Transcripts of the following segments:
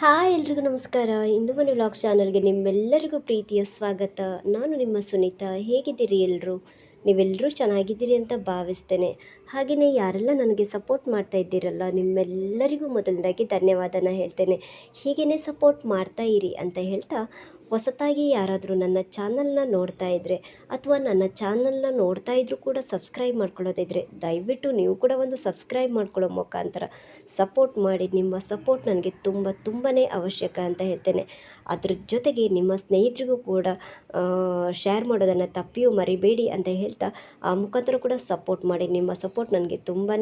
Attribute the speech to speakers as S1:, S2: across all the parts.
S1: Hi ಎಲ್ರಿಗೂ ನಮಸ್ಕಾರ. ಇಂದು ಮನೆ ವ್ಲಾಗ್ ಚಾನಲ್ಗೆ ನಿಮ್ಮೆಲ್ಲರಿಗೂ ಪ್ರೀತಿಯ ಸ್ವಾಗತ. ನಾನು ನಿಮ್ಮ ಸುನೀತಾ. ಹೇಗಿದ್ದೀರಿ ಎಲ್ಲರೂ ನೀವೆಲ್ಲರೂ ಚೆನ್ನಾಗಿದ್ದೀರಿ ಅಂತ ಭಾವಿಸ್ತೇನೆ. ಹಾಗೆಯೇ ಯಾರೆಲ್ಲ ನನಗೆ ಸಪೋರ್ಟ್ ಮಾಡ್ತಾ ಇದ್ದೀರಲ್ಲ, ನಿಮ್ಮೆಲ್ಲರಿಗೂ ಮೊದಲನೇದಾಗಿ ಧನ್ಯವಾದನ ಹೇಳ್ತೇನೆ. ಹೀಗೇ ಸಪೋರ್ಟ್ ಮಾಡ್ತಾ ಇರಿ ಅಂತ ಹೇಳ್ತಾ ಹೊಸತಾಗಿ ಯಾರಾದರೂ ನನ್ನ ಚಾನಲ್ನ ನೋಡ್ತಾ ಇದ್ದರೆ ಅಥವಾ ನನ್ನ ಚಾನಲ್ನ ನೋಡ್ತಾ ಇದ್ದರೂ ಕೂಡ ಸಬ್ಸ್ಕ್ರೈಬ್ ಮಾಡ್ಕೊಳ್ಳೋದಿದ್ರೆ ದಯವಿಟ್ಟು ನೀವು ಕೂಡ ಒಂದು ಸಬ್ಸ್ಕ್ರೈಬ್ ಮಾಡ್ಕೊಳ್ಳೋ ಮುಖಾಂತರ ಸಪೋರ್ಟ್ ಮಾಡಿ. ನಿಮ್ಮ ಸಪೋರ್ಟ್ ನನಗೆ ತುಂಬ ತುಂಬಾ ಅವಶ್ಯಕ ಅಂತ ಹೇಳ್ತೇನೆ. ಅದ್ರ ಜೊತೆಗೆ ನಿಮ್ಮ ಸ್ನೇಹಿತರಿಗೂ ಕೂಡ ಶೇರ್ ಮಾಡೋದನ್ನು ತಪ್ಪಿಯೂ ಮರಿಬೇಡಿ ಅಂತ ಹೇಳ್ತಾ ಆ ಮುಖಾಂತರ ಕೂಡ ಸಪೋರ್ಟ್ ಮಾಡಿ. ನಿಮ್ಮ ಸಪೋರ್ಟ್ ನನಗೆ ತುಂಬಾ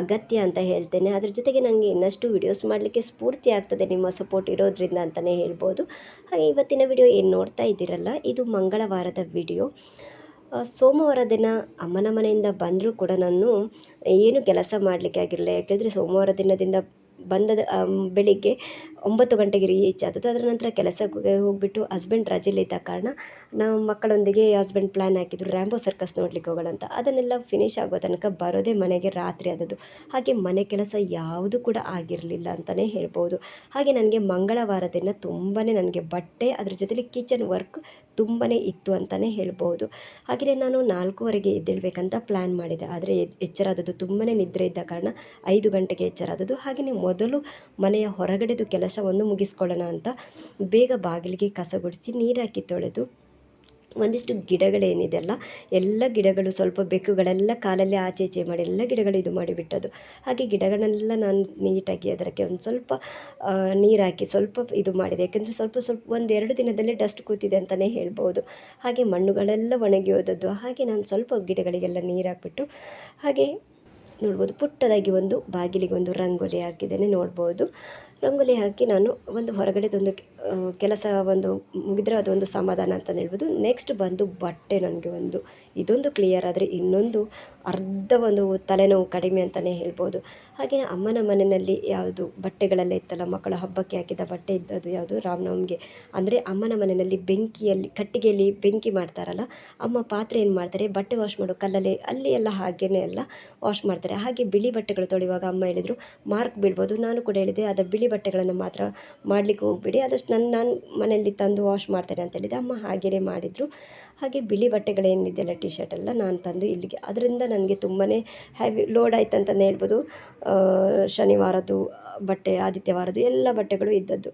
S1: ಅಗತ್ಯ ಅಂತ ಹೇಳ್ತೇನೆ. ಅದ್ರ ಜೊತೆಗೆ ನನಗೆ ಇನ್ನಷ್ಟು ವಿಡಿಯೋಸ್ ಮಾಡಲಿಕ್ಕೆ ಸ್ಫೂರ್ತಿ ಆಗ್ತದೆ ನಿಮ್ಮ ಸಪೋರ್ಟ್ ಇರೋದ್ರಿಂದ ಅಂತಲೇ ಹೇಳ್ಬೋದು. ಹಾಗೆ ಇವತ್ತಿನ ವಿಡಿಯೋ ಏನು ನೋಡ್ತಾ ಇದ್ದೀರಲ್ಲ, ಇದು ಮಂಗಳವಾರದ ವಿಡಿಯೋ ಸೋಮವಾರ ದಿನ ಅಮ್ಮನ ಮನೆಯಿಂದ ಬಂದರೂ ಕೂಡ ನಾನು ಏನು ಕೆಲಸ ಮಾಡಲಿಕ್ಕೆ ಆಗಿರಲಿಲ್ಲ ಯಾಕೆಂದರೆ ಸೋಮವಾರ ದಿನದಿಂದ ಬಂದದ ಬೆಳಿಗ್ಗೆ ಒಂಬತ್ತು ಗಂಟೆಗೆ ರೀಚ್ ಆದದ್ದು. ಅದರ ನಂತರ ಕೆಲಸಕ್ಕೆ ಹೋಗಿಬಿಟ್ಟು ಹಸ್ಬೆಂಡ್ ರಜೆಲಿದ್ದ ಕಾರಣ ನಾವು ಮಕ್ಕಳೊಂದಿಗೆ ಹಸ್ಬೆಂಡ್ ಪ್ಲ್ಯಾನ್ ಹಾಕಿದ್ರು. ರ್ಯಾಂಬೋ ಸರ್ಕಸ್ ನೋಡ್ಲಿಕ್ಕೆ ಹೋಗೋಣ ಅಂತ. ಅದನ್ನೆಲ್ಲ ಫಿನಿಶ್ ಆಗೋ ತನಕ ಬರೋದೇ ಮನೆಗೆ ರಾತ್ರಿ ಆದದ್ದು. ಹಾಗೆ ಮನೆ ಕೆಲಸ ಯಾವುದು ಕೂಡ ಆಗಿರಲಿಲ್ಲ ಅಂತಲೇ ಹೇಳ್ಬೋದು. ಹಾಗೆ ನನಗೆ ಮಂಗಳವಾರ ದಿನ ತುಂಬಾ ನನಗೆ ಬಟ್ಟೆ, ಅದ್ರ ಜೊತೆಲಿ ಕಿಚನ್ ವರ್ಕ್ ತುಂಬಾ ಇತ್ತು ಅಂತಲೇ ಹೇಳ್ಬೋದು. ಹಾಗೆಯೇ ನಾನು ನಾಲ್ಕೂವರೆಗೆ ಎದ್ದೇಳಬೇಕಂತ ಪ್ಲ್ಯಾನ್ ಮಾಡಿದೆ. ಆದರೆ ಎಚ್ಚರಾದದ್ದು ತುಂಬಾ ನಿದ್ರೆ ಇದ್ದ ಕಾರಣ ಐದು ಗಂಟೆಗೆ ಎಚ್ಚರಾದದ್ದು. ಹಾಗೆಯೇ ಮೊದಲು ಮನೆಯ ಹೊರಗಡೆದು ಕೆಲಸವನ್ನು ಮುಗಿಸ್ಕೊಳ್ಳೋಣ ಅಂತ ಬೇಗ ಬಾಗಿಲಿಗೆ ಕಸ ಗುಡಿಸಿ ನೀರು ಹಾಕಿ ತೊಳೆದು ಒಂದಿಷ್ಟು ಗಿಡಗಳೇನಿದೆಲ್ಲ ಎಲ್ಲ ಗಿಡಗಳು ಸ್ವಲ್ಪ ಬೆಕ್ಕುಗಳೆಲ್ಲ ಕಾಲಲ್ಲಿ ಆಚೆ ಈಚೆ ಮಾಡಿ ಎಲ್ಲ ಗಿಡಗಳು ಇದು ಮಾಡಿಬಿಟ್ಟದು ಹಾಗೆ ಗಿಡಗಳನ್ನೆಲ್ಲ ನಾನು ನೀಟಾಗಿ ಅದಕ್ಕೆ ಒಂದು ಸ್ವಲ್ಪ ನೀರು ಹಾಕಿ ಸ್ವಲ್ಪ ಇದು ಮಾಡಿದೆ. ಯಾಕೆಂದರೆ ಸ್ವಲ್ಪ ಸ್ವಲ್ಪ ಒಂದೆರಡು ಎರಡು ದಿನದಲ್ಲೇ ಡಸ್ಟ್ ಕೂತಿದೆ ಅಂತಲೇ ಹೇಳ್ಬೋದು. ಹಾಗೆ ಮಣ್ಣುಗಳೆಲ್ಲ ಒಣಗಿ ಹೋದದ್ದು. ಹಾಗೆ ನಾನು ಸ್ವಲ್ಪ ಗಿಡಗಳಿಗೆಲ್ಲ ನೀರು ಹಾಕ್ಬಿಟ್ಟು ಹಾಗೆ ನೋಡ್ಬೋದು ಪುಟ್ಟದಾಗಿ ಒಂದು ಬಾಗಿಲಿಗೆ ಒಂದು ರಂಗೋಲಿ ಹಾಕಿದ್ದೇನೆ ನೋಡ್ಬೋದು. ರಂಗೋಲಿ ಹಾಕಿ ನಾನು ಒಂದು ಹೊರಗಡೆದೊಂದು ಕೆಲಸ ಒಂದು ಮುಗಿದ್ರೆ ಅದೊಂದು ಸಮಾಧಾನ ಅಂತ ಹೇಳ್ಬೋದು. ನೆಕ್ಸ್ಟ್ ಬಂದು ಬಟ್ಟೆ ನನಗೆ ಒಂದು, ಇದೊಂದು ಕ್ಲಿಯರ್ ಆದರೆ ಇನ್ನೊಂದು ಅರ್ಧ ಒಂದು ತಲೆನೋವು ಕಡಿಮೆ ಅಂತಲೇ ಹೇಳ್ಬೋದು. ಹಾಗೆಯೇ ಅಮ್ಮನ ಮನೆಯಲ್ಲಿ ಯಾವುದು ಬಟ್ಟೆಗಳೆಲ್ಲ ಇತ್ತಲ್ಲ, ಮಕ್ಕಳ ಹಬ್ಬಕ್ಕೆ ಹಾಕಿದ ಬಟ್ಟೆ ಇದ್ದದ್ದು ಯಾವುದು ರಾಮನವಮಿಗೆ. ಅಂದರೆ ಅಮ್ಮನ ಮನೆಯಲ್ಲಿ ಬೆಂಕಿಯಲ್ಲಿ, ಕಟ್ಟಿಗೆಯಲ್ಲಿ ಬೆಂಕಿ ಮಾಡ್ತಾರಲ್ಲ, ಅಮ್ಮ ಪಾತ್ರೆ ಏನು ಮಾಡ್ತಾರೆ, ಬಟ್ಟೆ ವಾಶ್ ಮಾಡೋ ಕಲ್ಲಲ್ಲಿ, ಅಲ್ಲಿ ಎಲ್ಲ ಹಾಗೇನೆ ಎಲ್ಲ ವಾಶ್ ಮಾಡ್ತಾರೆ. ಹಾಗೆ ಬಿಳಿ ಬಟ್ಟೆಗಳು ತೊಳೆಯುವಾಗ ಅಮ್ಮ ಹೇಳಿದರು ಮಾರ್ಕ್ ಬೀಳ್ಬೋದು. ನಾನು ಕೂಡ ಹೇಳಿದೆ, ಅದು ಬಿಳಿ ಬಟ್ಟೆಗಳನ್ನು ಮಾತ್ರ ಮಾಡಲಿಕ್ಕೆ ಹೋಗ್ಬಿಡಿ. ಆದಷ್ಟು ನನ್ನ ನಾನು ಮನೆಯಲ್ಲಿ ತಂದು ವಾಶ್ ಮಾಡ್ತೇನೆ ಅಂತ ಹೇಳಿದೆ ಅಮ್ಮ ಹಾಗೆಯೇ ಮಾಡಿದರು. ಹಾಗೆ ಬಿಳಿ ಬಟ್ಟೆಗಳೇನಿದೆಯಲ್ಲ ಟಿ ಶರ್ಟ್ ಎಲ್ಲ ನಾನು ತಂದು ಇಲ್ಲಿಗೆ. ಅದರಿಂದ ನನಗೆ ತುಂಬಾ ಹ್ಯಾವಿ ಲೋಡ್ ಆಯ್ತು ಅಂತಲೇ ಹೇಳ್ಬೋದು. ಶನಿವಾರದ್ದು, ಬಟ್ಟೆ, ಆದಿತ್ಯವಾರದ್ದು ಎಲ್ಲ ಬಟ್ಟೆಗಳು ಇದ್ದದ್ದು.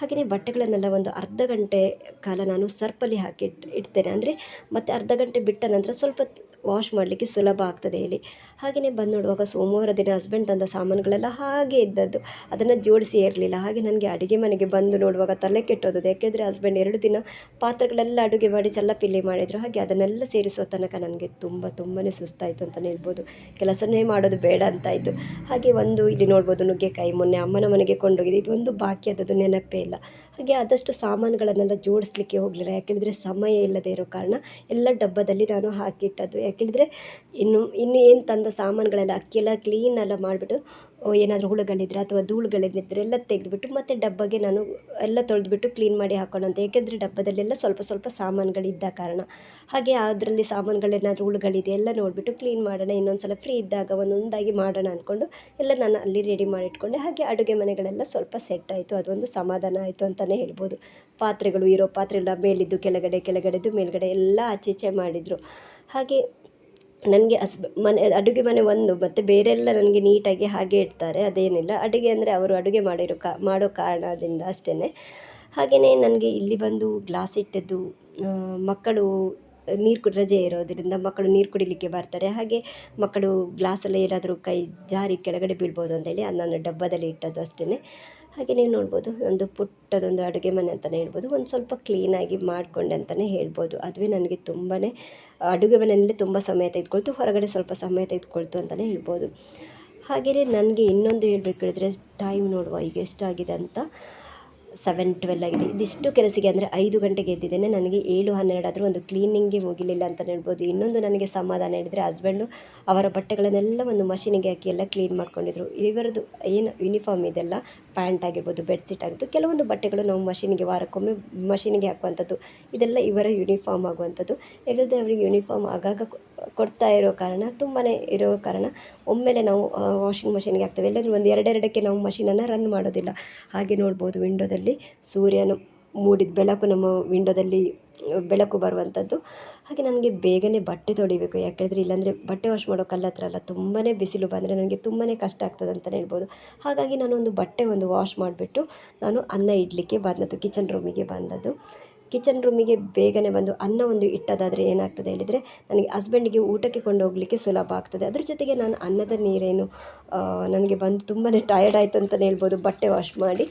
S1: ಹಾಗೆಯೇ ಬಟ್ಟೆಗಳನ್ನೆಲ್ಲ ಒಂದು ಅರ್ಧ ಗಂಟೆ ಕಾಲ ನಾನು ಸರ್ಪಲ್ಲಿ ಹಾಕಿ ಇಡ್ತೇನೆ. ಅಂದರೆ ಮತ್ತು ಅರ್ಧ ಗಂಟೆ ಬಿಟ್ಟ ನಂತರ ಸ್ವಲ್ಪ ವಾಶ್ ಮಾಡಲಿಕ್ಕೆ ಸುಲಭ ಆಗ್ತದೆ ಹೇಳಿ. ಹಾಗೆಯೇ ಬಂದು ನೋಡುವಾಗ ಸೋಮವಾರ ದಿನ ಹಸ್ಬೆಂಡ್ ತಂದ ಸಾಮಾನುಗಳೆಲ್ಲ ಹಾಗೆ ಇದ್ದದ್ದು. ಅದನ್ನು ಜೋಡಿಸಿ ಇರಲಿಲ್ಲ ಹಾಗೆ ನನಗೆ ಅಡುಗೆ ಮನೆಗೆ ಬಂದು ನೋಡುವಾಗ ತಲೆ ಕೆಟ್ಟೋದದು. ಯಾಕೆಂದರೆ ಹಸ್ಬೆಂಡ್ ಎರಡು ದಿನ ಪಾತ್ರೆಗಳೆಲ್ಲ ಅಡುಗೆ ಮಾಡಿ ಚಲ್ಲಪಿಲ್ಲಿ ಮಾಡಿದರು. ಹಾಗೆ ಅದನ್ನೆಲ್ಲ ಸೇರಿಸುವ ತನಕ ನನಗೆ ತುಂಬ ತುಂಬಾ ಸುಸ್ತಾಯಿತು ಅಂತಲೇ ಹೇಳ್ಬೋದು. ಕೆಲಸನೇ ಮಾಡೋದು ಬೇಡ ಅಂತಾಯಿತು ಹಾಗೆ ಒಂದು ಇಲ್ಲಿ ನೋಡ್ಬೋದು ನುಗ್ಗೆಕಾಯಿ ಮೊನ್ನೆ ಅಮ್ಮನ ಮನೆಗೆ ಕೊಂಡೋಗಿದೆ ಇದೊಂದು ಬಾಕಿ ಆದದ್ದು ನೆನಪೇ ಇಲ್ಲ. ಹಾಗೆ ಆದಷ್ಟು ಸಾಮಾನುಗಳನ್ನೆಲ್ಲ ಜೋಡಿಸ್ಲಿಕ್ಕೆ ಹೋಗಲಿಲ್ಲ. ಯಾಕೆಂದರೆ ಸಮಯ ಇಲ್ಲದೆ ಇರೋ ಕಾರಣ ಎಲ್ಲ ಡಬ್ಬದಲ್ಲಿ ನಾನು ಹಾಕಿಟ್ಟದ್ದು. ಯಾಕೆಂದರೆ ಇನ್ನು ಇನ್ನು ಏನು ತಂದ ಸಾಮಾನುಗಳೆಲ್ಲ ಅಕ್ಕಿಯೆಲ್ಲ ಕ್ಲೀನ್ ಎಲ್ಲ ಮಾಡಿಬಿಟ್ಟು ಏನಾದರೂ ಹುಳುಗಳಿದ್ರೆ ಅಥವಾ ಧೂಳುಗಳಿದ್ರೆ ಎಲ್ಲ ತೆಗೆದುಬಿಟ್ಟು ಮತ್ತೆ ಡಬ್ಬಗೆ ನಾನು ಎಲ್ಲ ತೊಳೆದುಬಿಟ್ಟು ಕ್ಲೀನ್ ಮಾಡಿ ಹಾಕೋಣ ಅಂತ. ಏಕೆಂದರೆ ಡಬ್ಬದಲ್ಲೆಲ್ಲ ಸ್ವಲ್ಪ ಸ್ವಲ್ಪ ಸಾಮಾನುಗಳಿದ್ದ ಕಾರಣ. ಹಾಗೆ ಅದರಲ್ಲಿ ಸಾಮಾನುಗಳೇನಾದರೂ ಹುಳುಗಳಿದೆ ಎಲ್ಲ ನೋಡಿಬಿಟ್ಟು ಕ್ಲೀನ್ ಮಾಡೋಣ. ಇನ್ನೊಂದು ಸಲ ಫ್ರೀ ಇದ್ದಾಗ ಒಂದೊಂದಾಗಿ ಮಾಡೋಣ ಅಂದ್ಕೊಂಡು ಎಲ್ಲ ನಾನು ಅಲ್ಲಿ ರೆಡಿ ಮಾಡಿಟ್ಕೊಂಡೆ ಹಾಗೆ ಅಡುಗೆ ಮನೆಗಳೆಲ್ಲ ಸ್ವಲ್ಪ ಸೆಟ್ ಆಯಿತು. ಅದೊಂದು ಸಮಾಧಾನ ಆಯಿತು ಅಂತಲೇ ಹೇಳ್ಬೋದು. ಪಾತ್ರೆಗಳು ಇರೋ ಪಾತ್ರೆಗಳ ಮೇಲಿದ್ದು, ಕೆಳಗಡೆ ಕೆಳಗಡೆದು ಮೇಲುಗಡೆ ಎಲ್ಲ ಆಚೆ ಮಾಡಿದರು. ಹಾಗೆ ನನಗೆ ಅಸ್ಬ್ ಮನೆ, ಅಡುಗೆ ಮನೆ ಒಂದು, ಮತ್ತು ಬೇರೆಲ್ಲ ನನಗೆ ನೀಟಾಗಿ ಹಾಗೆ ಇಡ್ತಾರೆ, ಅದೇನಿಲ್ಲ. ಅಡುಗೆ ಅಂದರೆ ಅವರು ಅಡುಗೆ ಮಾಡಿರೋ ಕಾ, ಮಾಡೋ ಕಾರಣದಿಂದ ಅಷ್ಟೇ ಹಾಗೆಯೇ ನನಗೆ ಇಲ್ಲಿ ಬಂದು ಗ್ಲಾಸ್ ಇಟ್ಟದ್ದು ಮಕ್ಕಳು ನೀರು ಕುಡಿ, ರಜೆ ಇರೋದರಿಂದ ಮಕ್ಕಳು ನೀರು ಕುಡಿಲಿಕ್ಕೆ ಬರ್ತಾರೆ. ಹಾಗೆ ಮಕ್ಕಳು ಗ್ಲಾಸಲ್ಲಿ ಏನಾದರೂ ಕೈ ಜಾರಿ ಕೆಳಗಡೆ ಬೀಳ್ಬೋದು ಅಂತೇಳಿ ನಾನು ಡಬ್ಬದಲ್ಲಿ ಇಟ್ಟದ್ದು ಅಷ್ಟೇ ಹಾಗೆ ನೀವು ನೋಡ್ಬೋದು, ಒಂದು ಪುಟ್ಟದೊಂದು ಅಡುಗೆ ಮನೆ ಅಂತಲೇ ಹೇಳ್ಬೋದು, ಒಂದು ಸ್ವಲ್ಪ ಕ್ಲೀನಾಗಿ ಮಾಡಿಕೊಂಡೆ ಅಂತಲೇ ಹೇಳ್ಬೋದು. ಅದುವೇ ನನಗೆ ತುಂಬಾ ಅಡುಗೆ ಮನೆಯಲ್ಲಿ ತುಂಬ ಸಮಯ ತೆಗೆದುಕೊಳ್ತು, ಹೊರಗಡೆ ಸ್ವಲ್ಪ ಸಮಯ ತೆಗೆದುಕೊಳ್ತು ಅಂತಲೇ ಹೇಳ್ಬೋದು. ಹಾಗೆಯೇ ನನಗೆ ಇನ್ನೊಂದು ಹೇಳಬೇಕು ಹೇಳಿದ್ರೆ ಟೈಮ್ ನೋಡುವ ಈಗ ಎಷ್ಟಾಗಿದೆ ಅಂತ. ಸೆವೆನ್ ಟ್ವೆಲ್ ಆಗಿದೆ. ಇದಿಷ್ಟು ಕೆಲಸಕ್ಕೆ ಅಂದರೆ ಐದು ಗಂಟೆಗೆ ಎದ್ದಿದ್ದೇನೆ. ನನಗೆ ಏಳು, ಹನ್ನೆರಡಾದರೂ ಒಂದು ಕ್ಲೀನಿಂಗ್ಗೆ ಮುಗಿಲಿಲ್ಲ ಅಂತ ಹೇಳ್ಬೋದು. ಇನ್ನೊಂದು ನನಗೆ ಸಮಾಧಾನ ಹೇಳಿದರೆ ಹಸ್ಬೆಂಡು ಅವರ ಬಟ್ಟೆಗಳನ್ನೆಲ್ಲ ಒಂದು ಮಷೀನಿಗೆ ಹಾಕಿ ಎಲ್ಲ ಕ್ಲೀನ್ ಮಾಡ್ಕೊಂಡಿದ್ರು. ಇವರದ್ದು ಏನು ಯೂನಿಫಾರ್ಮ್ ಇದೆಲ್ಲ ಪ್ಯಾಂಟ್ ಆಗಿರ್ಬೋದು ಬೆಡ್ಶೀಟ್ ಆಗಿರ್ಬೋದು, ಕೆಲವೊಂದು ಬಟ್ಟೆಗಳು ನಾವು ಮಷೀನಿಗೆ ವಾರಕ್ಕೊಮ್ಮೆ ಮಷೀನಿಗೆ ಹಾಕುವಂಥದ್ದು. ಇದೆಲ್ಲ ಇವರ ಯೂನಿಫಾರ್ಮ್ ಆಗುವಂಥದ್ದು. ಯಾಕಂದರೆ ಅವರಿಗೆ ಯೂನಿಫಾರ್ಮ್ ಆಗಾಗ ಕೊಡ್ತಾ ಇರೋ ಕಾರಣ ತುಂಬಾ ಇರೋ ಕಾರಣ, ಒಮ್ಮೆಲೆ ನಾವು ವಾಷಿಂಗ್ ಮಷೀನ್ಗೆ ಹಾಕ್ತೇವೆ. ಎಲ್ಲಾದರೂ ಒಂದು ಎರಡೆರಡಕ್ಕೆ ನಾವು ಮಷೀನನ್ನು ರನ್ ಮಾಡೋದಿಲ್ಲ. ಹಾಗೆ ನೋಡ್ಬೋದು ವಿಂಡೋದಲ್ಲಿ ಸೂರ್ಯನು ಮೂಡಿದ ಬೆಳಕು ನಮ್ಮ ವಿಂಡೋದಲ್ಲಿ ಬೆಳಕು ಬರುವಂಥದ್ದು. ಹಾಗೆ ನನಗೆ ಬೇಗನೆ ಬಟ್ಟೆ ತೊಳಿಬೇಕು. ಯಾಕೆಂದರೆ ಇಲ್ಲಾಂದರೆ ಬಟ್ಟೆ ವಾಶ್ ಮಾಡೋ ಕಲ್ಲ ಹತ್ರ ಅಲ್ಲ ತುಂಬಾ ಬಿಸಿಲು ಬಂದರೆ ನನಗೆ ತುಂಬಾ ಕಷ್ಟ ಆಗ್ತದೆ ಅಂತಲೇ ಹೇಳ್ಬೋದು. ಹಾಗಾಗಿ ನಾನು ಒಂದು ಬಟ್ಟೆ ಒಂದು ವಾಶ್ ಮಾಡಿಬಿಟ್ಟು ನಾನು ಅನ್ನ ಇಡಲಿಕ್ಕೆ ಬಂದದ್ದು ಕಿಚನ್ ರೂಮಿಗೆ ಬಂದದ್ದು. ಕಿಚನ್ ರೂಮಿಗೆ ಬೇಗನೆ ಬಂದು ಅನ್ನ ಒಂದು ಇಟ್ಟದಾದರೆ ಏನಾಗ್ತದೆ ಹೇಳಿದರೆ, ನನಗೆ ಹಸ್ಬೆಂಡಿಗೆ ಊಟಕ್ಕೆ ಕೊಂಡು ಹೋಗಲಿಕ್ಕೆ ಸುಲಭ ಆಗ್ತದೆ. ಅದ್ರ ಜೊತೆಗೆ ನಾನು ಅನ್ನದ ನೀರೇನು ನನಗೆ ಬಂದು ತುಂಬಾ ಟಯರ್ಡ್ ಆಯಿತು ಅಂತಲೇ ಹೇಳ್ಬೋದು ಬಟ್ಟೆ ವಾಶ್ ಮಾಡಿ.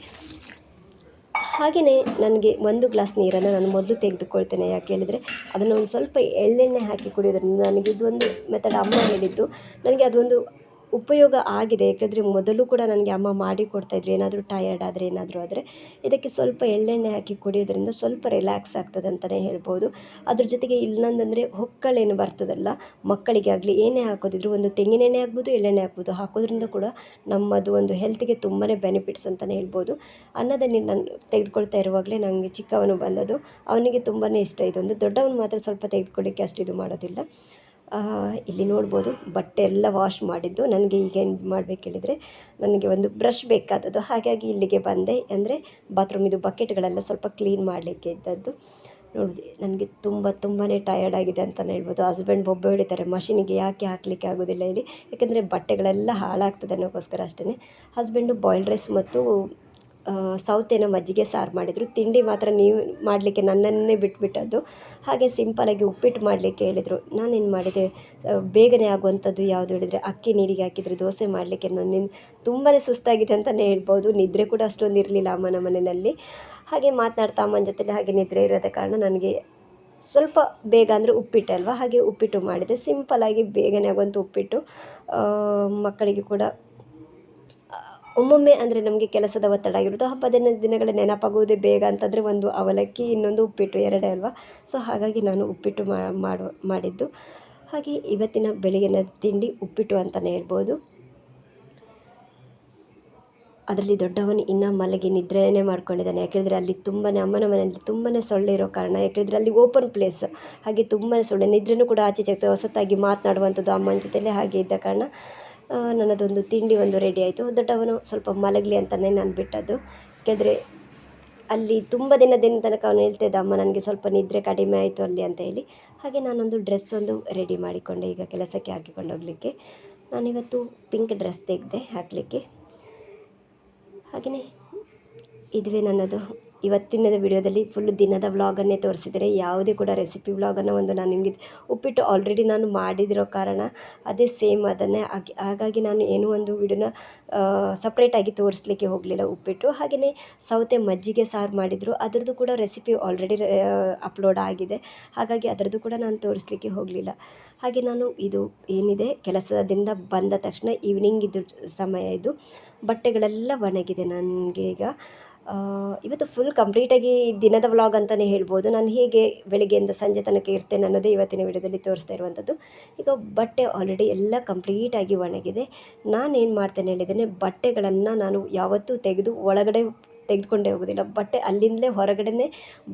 S1: ಹಾಗೆಯೇ ನನಗೆ ಒಂದು ಗ್ಲಾಸ್ ನೀರನ್ನು ನಾನು ಮೊದಲು ತೆಗೆದುಕೊಳ್ತೇನೆ. ಯಾಕೆ ಹೇಳಿದರೆ, ಅದನ್ನು ಒಂದು ಸ್ವಲ್ಪ ಎಳ್ಳೆಣ್ಣೆ ಹಾಕಿ ಕುಡಿಯೋದ್ರಿಂದ ನನಗೆ ಇದೊಂದು ಮೆಥಡ್ ಅಮ್ಮ ಹೇಳಿದ್ದು. ನನಗೆ ಅದೊಂದು ಉಪಯೋಗ ಆಗಿದೆ. ಯಾಕಂದರೆ ಮೊದಲು ಕೂಡ ನನಗೆ ಅಮ್ಮ ಮಾಡಿ ಕೊಡ್ತಾಯಿದ್ರು ಏನಾದರೂ ಟಯರ್ಡ್ ಆದರೆ ಏನಾದರೂ ಆದರೆ ಇದಕ್ಕೆ ಸ್ವಲ್ಪ ಎಳ್ಳೆಣ್ಣೆ ಹಾಕಿ ಕುಡಿಯೋದ್ರಿಂದ ಸ್ವಲ್ಪ ರಿಲ್ಯಾಕ್ಸ್ ಆಗ್ತದೆ ಅಂತಲೇ ಹೇಳ್ಬೋದು. ಅದ್ರ ಜೊತೆಗೆ ಇನ್ನೊಂದಂದರೆ ಹೊಕ್ಕಳೇನು ಬರ್ತದಲ್ಲ, ಮಕ್ಕಳಿಗೆ ಆಗಲಿ ಏನೇ ಹಾಕೋದಿದ್ರು ಒಂದು ತೆಂಗಿನೆಣ್ಣೆ ಆಗ್ಬೋದು ಎಳ್ಳೆಣ್ಣೆ ಆಗ್ಬೋದು ಹಾಕೋದ್ರಿಂದ ಕೂಡ ನಮ್ಮದು ಒಂದು ಹೆಲ್ತ್ಗೆ ತುಂಬಾ ಬೆನಿಫಿಟ್ಸ್ ಅಂತಲೇ ಹೇಳ್ಬೋದು. ಅನ್ನದ ನೀರು ನಾನು ತೆಗೆದುಕೊಳ್ತಾ ಇರುವಾಗಲೇ ನನಗೆ ಚಿಕ್ಕವನು ಬಂದದ್ದು. ಅವನಿಗೆ ತುಂಬಾ ಇಷ್ಟ. ಇದೊಂದು ದೊಡ್ಡವನು ಮಾತ್ರ ಸ್ವಲ್ಪ ತೆಗೆದುಕೊಳ್ಳಿಕ್ಕೆ ಅಷ್ಟು ಇದು ಮಾಡೋದಿಲ್ಲ. ಇಲ್ಲಿ ನೋಡ್ಬೋದು ಬಟ್ಟೆ ಎಲ್ಲ ವಾಶ್ ಮಾಡಿದ್ದು. ನನಗೆ ಈಗ ಏನು ಮಾಡಬೇಕು ಹೇಳಿದರೆ, ನನಗೆ ಒಂದು ಬ್ರಷ್ ಬೇಕಾದದ್ದು. ಹಾಗಾಗಿ ಇಲ್ಲಿಗೆ ಬಂದೆ ಅಂದರೆ ಬಾತ್ರೂಮಿದು ಬಕೆಟ್ಗಳೆಲ್ಲ ಸ್ವಲ್ಪ ಕ್ಲೀನ್ ಮಾಡಲಿಕ್ಕೆ ಇದ್ದದ್ದು. ನೋಡಿದೆ, ನನಗೆ ತುಂಬ ತುಂಬಾ ಟಯರ್ಡ್ ಆಗಿದೆ ಅಂತಲೇ ಹೇಳ್ಬೋದು. ಹಸ್ಬೆಂಡ್ ಬೊಬ್ಬೆ ಹೊಡಿತಾರೆ. ಮಷಿನಿಗೆ ಯಾಕೆ ಹಾಕಲಿಕ್ಕೆ ಆಗೋದಿಲ್ಲ ಹೇಳಿ. ಯಾಕೆಂದರೆ ಬಟ್ಟೆಗಳೆಲ್ಲ ಹಾಳಾಗ್ತದೆ ಅನ್ನೋಕ್ಕೋಸ್ಕರ ಅಷ್ಟೇ ಹಸ್ಬೆಂಡು ಬಾಯ್ಲ್ಡ್ ರೈಸ್ ಮತ್ತು ಸೌತೆನ ಮಜ್ಜಿಗೆ, ಸಾರು ಮಾಡಿದರು. ತಿಂಡಿ ಮಾತ್ರ ನೀವು ಮಾಡಲಿಕ್ಕೆ ನನ್ನನ್ನೇ ಬಿಟ್ಬಿಟ್ಟದ್ದು. ಹಾಗೆ ಸಿಂಪಲಾಗಿ ಉಪ್ಪಿಟ್ಟು ಮಾಡಲಿಕ್ಕೆ ಹೇಳಿದರು. ನಾನೇನು ಮಾಡಿದೆ? ಬೇಗನೆ ಆಗುವಂಥದ್ದು ಯಾವುದು ಹೇಳಿದರೆ, ಅಕ್ಕಿ ನೀರಿಗೆ ಹಾಕಿದರೆ ದೋಸೆ ಮಾಡಲಿಕ್ಕೆ ನನ್ನ ತುಂಬಾ ಸುಸ್ತಾಗಿದೆ ಅಂತಲೇ ಹೇಳ್ಬೋದು. ನಿದ್ರೆ ಕೂಡ ಅಷ್ಟೊಂದು ಇರಲಿಲ್ಲ ಅಮ್ಮನ ಮನೆಯಲ್ಲಿ. ಹಾಗೆ ಮಾತನಾಡ್ತಾ ಅಮ್ಮನ ಜೊತೆಲಿ ಹಾಗೆ ನಿದ್ರೆ ಇರೋದ ಕಾರಣ ನನಗೆ ಸ್ವಲ್ಪ ಬೇಗ ಅಂದರೆ ಉಪ್ಪಿಟ್ಟು ಅಲ್ವಾ? ಹಾಗೆ ಉಪ್ಪಿಟ್ಟು ಮಾಡಿದೆ. ಸಿಂಪಲಾಗಿ ಬೇಗನೆ ಆಗುವಂಥ ಉಪ್ಪಿಟ್ಟು ಮಕ್ಕಳಿಗೆ ಕೂಡ ಒಮ್ಮೊಮ್ಮೆ ಅಂದರೆ ನಮಗೆ ಕೆಲಸದ ಒತ್ತಡ ಆಗಿರೋದು ಹಬ್ಬದ ದಿನಗಳ ನೆನಪಾಗುವುದೇ ಬೇಗ ಅಂತಂದರೆ ಒಂದು ಅವಲಕ್ಕಿ, ಇನ್ನೊಂದು ಉಪ್ಪಿಟ್ಟು, ಎರಡೇ ಅಲ್ವಾ? ಸೊ ಹಾಗಾಗಿ ನಾನು ಉಪ್ಪಿಟ್ಟು ಮಾಡೋ, ಮಾಡಿದ್ದು. ಹಾಗೆ ಇವತ್ತಿನ ಬೆಳಗಿನ ತಿಂಡಿ ಉಪ್ಪಿಟ್ಟು ಅಂತಲೇ ಹೇಳ್ಬೋದು. ಅದರಲ್ಲಿ ದೊಡ್ಡವನು ಇನ್ನೂ ಮಲಗಿ ನಿದ್ರೆನೇ ಮಾಡ್ಕೊಂಡಿದ್ದಾನೆ. ಯಾಕೆಂದರೆ ಅಲ್ಲಿ ತುಂಬಾ ಅಮ್ಮನ ಮನೆಯಲ್ಲಿ ತುಂಬಾ ಸೊಳ್ಳೆ ಇರೋ ಕಾರಣ. ಯಾಕೆಂದರೆ ಅಲ್ಲಿ ಓಪನ್ ಪ್ಲೇಸ್ ಹಾಗೆ ತುಂಬಾ ಸೊಳ್ಳೆ. ನಿದ್ರೆನೂ ಕೂಡ ಆಚೆ ಆಗ್ತದೆ ಹೊಸತಾಗಿ ಮಾತನಾಡುವಂಥದ್ದು ಅಮ್ಮನ ಜೊತೆಯಲ್ಲೇ ಹಾಗೆ ಇದ್ದ ಕಾರಣ. ನನ್ನದೊಂದು ತಿಂಡಿ ಒಂದು ರೆಡಿ ಆಯಿತು. ದೊಡ್ಡವನು ಸ್ವಲ್ಪ ಮಲಗಲಿ ಅಂತಲೇ ನಾನು ಬಿಟ್ಟದ್ದು. ಯಾಕೆಂದರೆ ಅಲ್ಲಿ ತುಂಬ ದಿನದಿಂದ ತನಕ ಅವನು ಹೇಳ್ತಿದ್ದ, ಅಮ್ಮ, ನನಗೆ ಸ್ವಲ್ಪ ನಿದ್ರೆ ಕಡಿಮೆ ಆಯಿತು ಅಲ್ಲಿ ಅಂತ ಹೇಳಿ. ಹಾಗೆ ನಾನೊಂದು ಡ್ರೆಸ್ ಒಂದು ರೆಡಿ ಮಾಡಿಕೊಂಡೆ, ಈಗ ಕೆಲಸಕ್ಕೆ ಹಾಕಿಕೊಂಡು ಹೋಗಲಿಕ್ಕೆ. ನಾನಿವತ್ತು ಪಿಂಕ್ ಡ್ರೆಸ್ ತೆಗೆದೆ ಹಾಕಲಿಕ್ಕೆ. ಹಾಗೆಯೇ ಇದುವೇ ನನ್ನದು ಇವತ್ತಿನ ವಿಡಿಯೋದಲ್ಲಿ ಫುಲ್ ದಿನದ ವ್ಲಾಗನ್ನೇ ತೋರಿಸಿದರೆ. ಯಾವುದೇ ಕೂಡ ರೆಸಿಪಿ ವ್ಲಾಗನ್ನು ಒಂದು ನಾನು ನಿಮಗೆ ಉಪ್ಪಿಟ್ಟು ಆಲ್ರೆಡಿ ನಾನು ಮಾಡಿದಿರೋ ಕಾರಣ ಅದೇ ಸೇಮ್ ಅದನ್ನೇ. ಹಾಗಾಗಿ ನಾನು ಏನೂ ಒಂದು ವಿಡಿಯೋನ ಸಪ್ರೇಟಾಗಿ ತೋರಿಸ್ಲಿಕ್ಕೆ ಹೋಗಲಿಲ್ಲ ಉಪ್ಪಿಟ್ಟು. ಹಾಗೆಯೇ ಸೌತೆ ಮಜ್ಜಿಗೆ ಸಾರು ಮಾಡಿದರು. ಅದರದ್ದು ಕೂಡ ರೆಸಿಪಿ ಆಲ್ರೆಡಿ ಅಪ್ಲೋಡ್ ಆಗಿದೆ. ಹಾಗಾಗಿ ಅದರದ್ದು ಕೂಡ ನಾನು ತೋರಿಸ್ಲಿಕ್ಕೆ ಹೋಗಲಿಲ್ಲ. ಹಾಗೆ ನಾನು ಇದು ಏನಿದೆ, ಕೆಲಸದಿಂದ ಬಂದ ತಕ್ಷಣ ಈವ್ನಿಂಗ್ ಇದು ಸಮಯ ಇದು. ಬಟ್ಟೆಗಳೆಲ್ಲ ಒಣಗಿದೆ ನನಗೆ ಈಗ ಇವತ್ತು ಫುಲ್ ಕಂಪ್ಲೀಟಾಗಿ ದಿನದ ವ್ಲಾಗ್ ಅಂತಲೇ ಹೇಳ್ಬೋದು. ನಾನು ಹೇಗೆ ಬೆಳಗ್ಗೆಯಿಂದ ಸಂಜೆ ತನಕ ಇರ್ತೇನೆ ಅನ್ನೋದೇ ಇವತ್ತಿನ ವಿಡಿಯೋದಲ್ಲಿ ತೋರಿಸ್ತಾ ಇರುವಂಥದ್ದು. ಈಗ ಬಟ್ಟೆ ಆಲ್ರೆಡಿ ಎಲ್ಲ ಕಂಪ್ಲೀಟಾಗಿ ಒಣಗಿದೆ. ನಾನೇನು ಮಾಡ್ತೇನೆ ಹೇಳಿದ್ದೇನೆ, ಬಟ್ಟೆಗಳನ್ನು ನಾನು ಯಾವತ್ತೂ ತೆಗೆದು ಒಳಗಡೆ ತೆಗೆದುಕೊಂಡೇ ಹೋಗೋದಿಲ್ಲ. ಬಟ್ಟೆ ಅಲ್ಲಿಂದಲೇ ಹೊರಗಡೆನೇ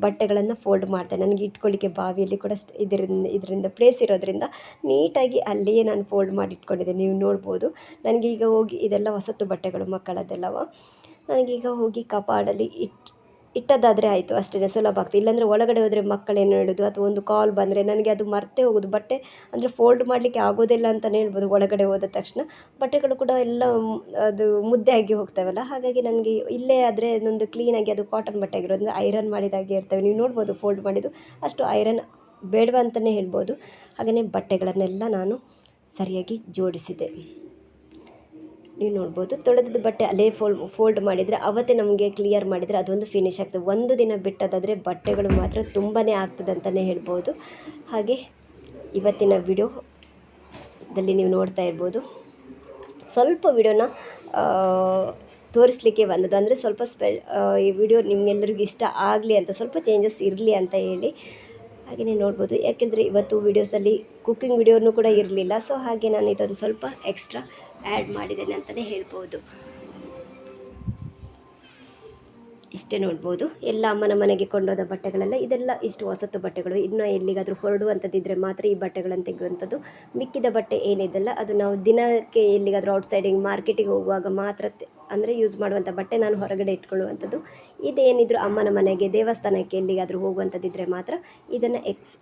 S1: ಬಟ್ಟೆಗಳನ್ನು ಫೋಲ್ಡ್ ಮಾಡ್ತೇನೆ. ನನಗೆ ಇಟ್ಕೊಳ್ಳಿಕ್ಕೆ ಬಾವಿಯಲ್ಲಿ ಕೂಡ ಇದರಿಂದ ಇದರಿಂದ ಪ್ಲೇಸ್ ಇರೋದ್ರಿಂದ ನೀಟಾಗಿ ಅಲ್ಲಿಯೇ ನಾನು ಫೋಲ್ಡ್ ಮಾಡಿ ಇಟ್ಕೊಂಡಿದ್ದೆ ನೀವು ನೋಡ್ಬೋದು. ನನಗೆ ಈಗ ಹೋಗಿ ಇದೆಲ್ಲ ಹೊಸತು ಬಟ್ಟೆಗಳು ಮಕ್ಕಳದ್ದೆಲ್ಲವ. ನನಗೀಗ ಹೋಗಿ ಕಪಾಡಲ್ಲಿ ಇಟ್ಟು ಇಟ್ಟದಾದರೆ ಆಯಿತು ಅಷ್ಟೇ ಸುಲಭ ಆಗ್ತದೆ ಇಲ್ಲಾಂದರೆ ಒಳಗಡೆ ಹೋದರೆ ಮಕ್ಕಳೇನು ಹೇಳೋದು? ಅಥವಾ ಒಂದು ಕಾಲ್ ಬಂದರೆ ನನಗೆ ಅದು ಮರ್ತೇ ಹೋಗೋದು. ಬಟ್ಟೆ ಅಂದರೆ ಫೋಲ್ಡ್ ಮಾಡಲಿಕ್ಕೆ ಆಗೋದಿಲ್ಲ ಅಂತಲೇ ಹೇಳ್ಬೋದು ಒಳಗಡೆ ಹೋದ ತಕ್ಷಣ. ಬಟ್ಟೆಗಳು ಕೂಡ ಎಲ್ಲ ಅದು ಮುದ್ದೆ ಆಗಿ ಹೋಗ್ತವಲ್ಲ. ಹಾಗಾಗಿ ನನಗೆ ಇಲ್ಲೇ ಆದರೆ ಅದೊಂದು ಕ್ಲೀನಾಗಿ ಅದು ಕಾಟನ್ ಬಟ್ಟೆ ಆಗಿರೋದ್ರಿಂದ ಐರನ್ ಮಾಡಿದಾಗೆ ಇರ್ತವೆ. ನೀವು ನೋಡ್ಬೋದು ಫೋಲ್ಡ್ ಮಾಡಿದ್ದು. ಅಷ್ಟು ಐರನ್ ಬೇಡವ ಅಂತಲೇ ಹೇಳ್ಬೋದು. ಹಾಗೆಯೇ ಬಟ್ಟೆಗಳನ್ನೆಲ್ಲ ನಾನು ಸರಿಯಾಗಿ ಜೋಡಿಸಿದೆ. ನೀವು ನೋಡ್ಬೋದು. ತೊಳೆದದ್ದು ಬಟ್ಟೆ ಅಲ್ಲೇ ಫೋಲ್ಡ್ ಫೋಲ್ಡ್ ಮಾಡಿದರೆ ಅವತ್ತೇ ನಮಗೆ ಕ್ಲಿಯರ್ ಮಾಡಿದರೆ ಅದೊಂದು ಫಿನಿಶ್ ಆಗ್ತದೆ. ಒಂದು ದಿನ ಬಿಟ್ಟದಾದರೆ ಬಟ್ಟೆಗಳು ಮಾತ್ರ ತುಂಬಾ ಆಗ್ತದೆ ಅಂತಲೇ ಹೇಳ್ಬೋದು. ಹಾಗೆ ಇವತ್ತಿನ ವಿಡಿಯೋದಲ್ಲಿ ನೀವು ನೋಡ್ತಾ ಇರ್ಬೋದು. ಸ್ವಲ್ಪ ವಿಡಿಯೋನ ತೋರಿಸ್ಲಿಕ್ಕೆ ಬಂದದ್ದು. ಅಂದರೆ ಸ್ವಲ್ಪ ಸ್ಪೆ ಈ ವಿಡಿಯೋ ನಿಮಗೆಲ್ಲರಿಗೂ ಇಷ್ಟ ಆಗಲಿ ಅಂತ, ಸ್ವಲ್ಪ ಚೇಂಜಸ್ ಇರಲಿ ಅಂತ ಹೇಳಿ. ಹಾಗೆಯೇ ನೋಡ್ಬೋದು. ಯಾಕೆಂದರೆ ಇವತ್ತು ವೀಡಿಯೋಸಲ್ಲಿ ಕುಕ್ಕಿಂಗ್ ವಿಡಿಯೋನೂ ಕೂಡ ಇರಲಿಲ್ಲ. ಸೊ ಹಾಗೆ ನಾನು ಇದೊಂದು ಸ್ವಲ್ಪ ಎಕ್ಸ್ಟ್ರಾ ಆ್ಯಡ್ ಮಾಡಿದ್ದೇನೆ ಅಂತಲೇ ಹೇಳ್ಬೋದು. ಇಷ್ಟೇ ನೋಡ್ಬೋದು. ಎಲ್ಲ ಅಮ್ಮನ ಮನೆಗೆ ಕೊಂಡೋದ ಬಟ್ಟೆಗಳೆಲ್ಲ, ಇದೆಲ್ಲ ಇಷ್ಟು ಹೊಸತು ಬಟ್ಟೆಗಳು. ಇನ್ನೂ ಎಲ್ಲಿಗಾದರೂ ಹೊರಡುವಂಥದ್ದಿದ್ರೆ ಮಾತ್ರ ಈ ಬಟ್ಟೆಗಳನ್ನು ತೆಗೆಯುವಂಥದ್ದು. ಮಿಕ್ಕಿದ ಬಟ್ಟೆ ಏನಿದೆಲ್ಲ, ಅದು ನಾವು ದಿನಕ್ಕೆ ಎಲ್ಲಿಗಾದರೂ ಔಟ್ಸೈಡಿಂಗ್ ಮಾರ್ಕೆಟಿಗೆ ಹೋಗುವಾಗ ಮಾತ್ರ ಅಂದರೆ ಯೂಸ್ ಮಾಡುವಂಥ ಬಟ್ಟೆ ನಾನು ಹೊರಗಡೆ ಇಟ್ಕೊಳ್ಳುವಂಥದ್ದು. ಇದೇನಿದ್ರು ಅಮ್ಮನ ಮನೆಗೆ, ದೇವಸ್ಥಾನಕ್ಕೆ ಎಲ್ಲಿಗಾದರೂ ಹೋಗುವಂಥದ್ದಿದ್ರೆ ಮಾತ್ರ ಇದನ್ನು ಎಕ್ಸ್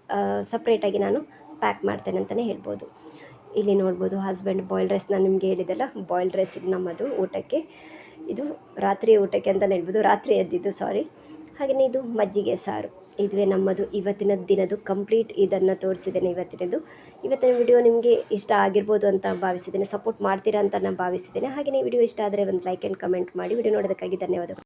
S1: ಸಪ್ರೇಟಾಗಿ ನಾನು ಪ್ಯಾಕ್ ಮಾಡ್ತೇನೆ ಅಂತಲೇ ಹೇಳ್ಬೋದು. ಇಲ್ಲಿ ನೋಡ್ಬೋದು ಹಸ್ಬೆಂಡ್ ಬಾಯ್ಲ್ಡ್ ರೈಸ್ ನಾನು ನಿಮಗೆ ಹೇಳಿದೆಲ್ಲ ಬಾಯ್ಲ್ಡ್ ರೈಸ್ ಇದು ನಮ್ಮದು ಊಟಕ್ಕೆ. ಇದು ರಾತ್ರಿ ಊಟಕ್ಕೆ ಅಂತಲೇ ಹೇಳ್ಬೋದು, ರಾತ್ರಿ ಎದ್ದಿದ್ದು ಸಾರಿ ಹಾಗೆಯೇ ಇದು ಮಜ್ಜಿಗೆ ಸಾರು. ಇದುವೇ ನಮ್ಮದು ಇವತ್ತಿನ ದಿನದ್ದು ಕಂಪ್ಲೀಟ್ ಇದನ್ನು ತೋರಿಸಿದ್ದೇನೆ ಇವತ್ತಿನದು ಇವತ್ತಿನ ವಿಡಿಯೋ ನಿಮಗೆ ಇಷ್ಟ ಆಗಿರ್ಬೋದು ಅಂತ ಭಾವಿಸಿದ್ದೇನೆ ಸಪೋರ್ಟ್ ಮಾಡ್ತೀರಾ ಅಂತ ನಾನು ಭಾವಿಸಿದ್ದೇನೆ. ಹಾಗೆಯೇ ವಿಡಿಯೋ ಇಷ್ಟ ಆದರೆ ಒಂದು ಲೈಕ್ ಆ್ಯಂಡ್ ಕಮೆಂಟ್ ಮಾಡಿ ವಿಡಿಯೋ ನೋಡೋದಕ್ಕಾಗಿ ಧನ್ಯವಾದಗಳು.